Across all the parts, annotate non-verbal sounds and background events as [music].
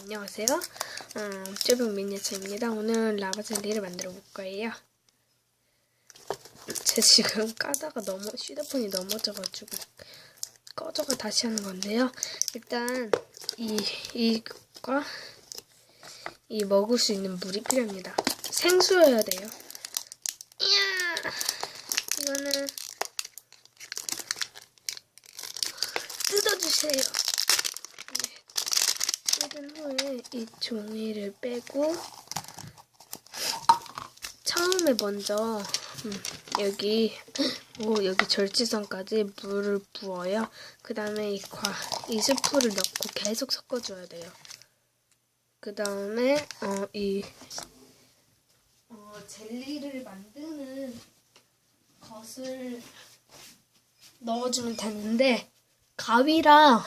안녕하세요. 음, 쭈병 미니어처입니다. 오늘 라바 젤리를 만들어 볼 거예요. 제 지금 까다가 넘어 휴대폰이 넘어져가지고 꺼져가 다시 하는 건데요. 일단 이 이과 이 먹을 수 있는 물이 필요합니다. 생수여야 돼요. 이야 이거는 뜯어주세요. 뜯은 후에 이 종이를 빼고 처음에 먼저 음, 여기 [clears throat] 오 여기 절지선까지 물을 부어요. 그 다음에 이, 과, 이 스프를 넣고 계속 섞어줘야 돼요. 그 다음에 어, 이 어, 젤리를 만드는 것을 넣어주면 되는데 가위랑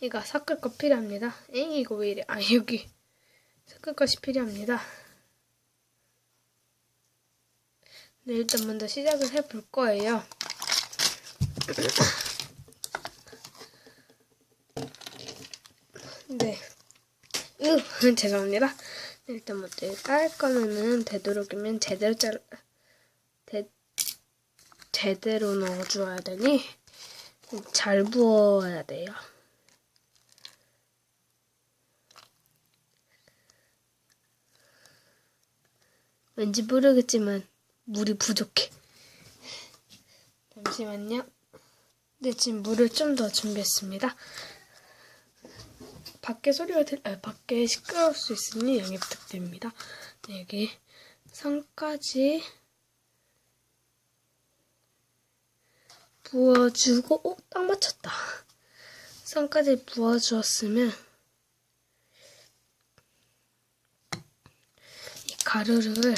이거 섞을 거 필요합니다. 엥 이거 왜 이래? 아 [laughs] 여기 섞을 것이 필요합니다. 네 일단 먼저 시작을 해볼 거예요. [clears throat] 네. 으 [laughs] 죄송합니다. 네, 일단 먼저 깔 거면은 되도록이면 제대로 잘 대, 제대로 넣어줘야 되니 잘 부어야 돼요. 왠지 모르겠지만 물이 부족해. 잠시만요. 네, 지금 물을 좀 더 준비했습니다. 밖에 소리가 들, 아, 밖에 시끄러울 수 있으니 양해 부탁드립니다. 네, 여기 선까지 부어주고, 오, 딱 맞췄다. 선까지 부어주었으면 가루를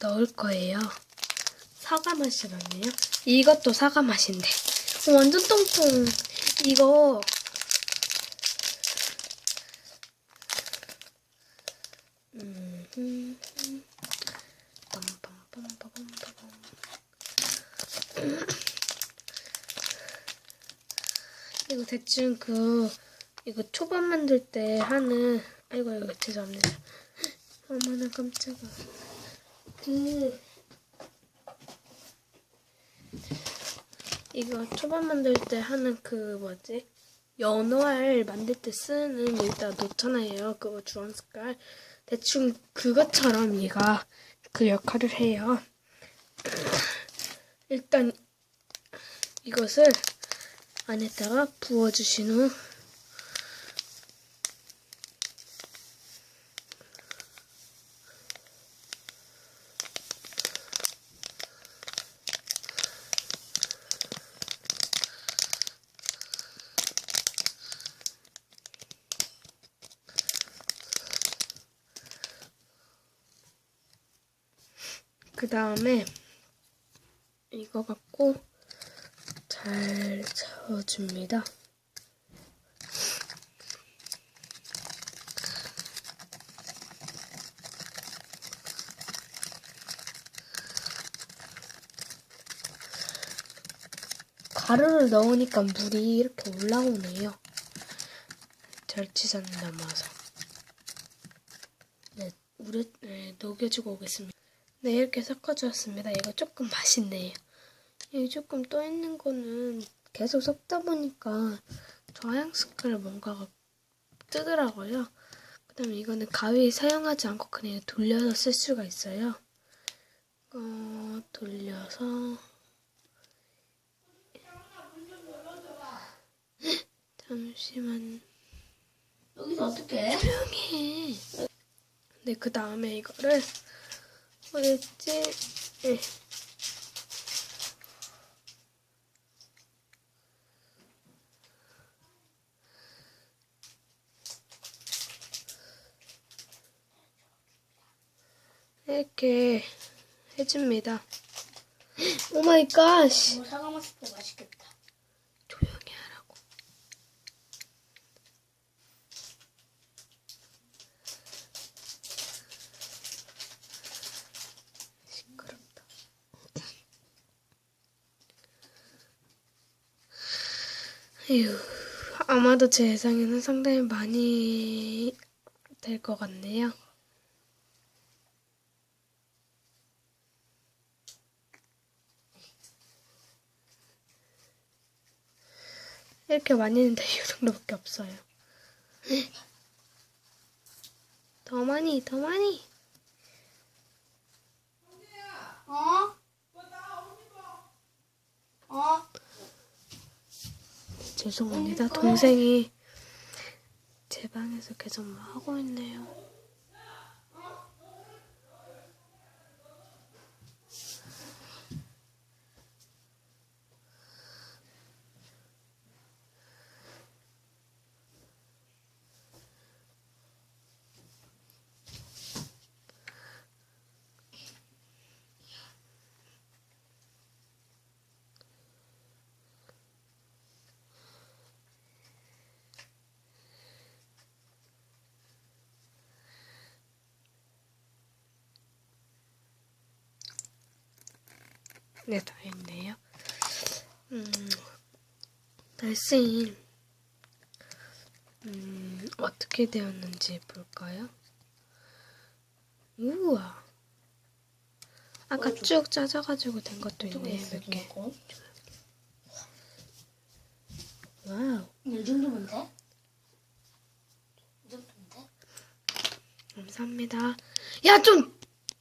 넣을 거예요. 사과 맛이 나네요. 이것도 사과 맛인데. 어, 완전 똥똥. 이거. 이거 대충 그 이거 초밥 만들 때 하는 아이고 이거 죄송합니다. 어머나 깜짝아. 그 이거 초밥 만들 때 하는 그 뭐지? 연어알 만들 때 쓰는 여기다 놓잖아요. 그거 주황 색깔. 대충 그것처럼 얘가 그 역할을 해요. 일단 이것을 안에다가 부어주신 후 그 다음에 이거 갖고 잘 저어줍니다. 가루를 넣으니까 물이 이렇게 올라오네요. 절치산 남아서. 네, 물에 네, 녹여주고 오겠습니다. 네, 이렇게 섞어주었습니다. 이거 조금 맛있네요. 여기 조금 떠 있는 거는 계속 섞다 보니까 색깔 뭔가가 뜨더라고요. 그 다음에 이거는 가위 사용하지 않고 그냥 돌려서 쓸 수가 있어요. 어, 돌려서 [laughs] 잠시만 여기서 어떻게? 조용히 해. 네, 그 다음에 이거를 어딨지? 네. 이렇게 해줍니다. [gasps] 오 마이 갓! 뭐 사과 맛을 때 맛있겠다. 조용히 하라고. 시끄럽다. 에휴, 아마도 제 예상에는 상당히 많이 될 것 같네요. 이렇게 많이 했는데 이 정도밖에 없어요. 더 많이, 더 많이. 어? 어? 죄송합니다. 동생이 제 방에서 계속 뭐 하고 있네요. 네, 다 했네요. 음, 날씨, 음, 어떻게 되었는지 볼까요? 우와. 아까 쭉 짜져가지고 된 것도 있네요, 몇 개. 와우. 이 정도면 돼? 이 정도면 돼? 감사합니다. 야, 좀!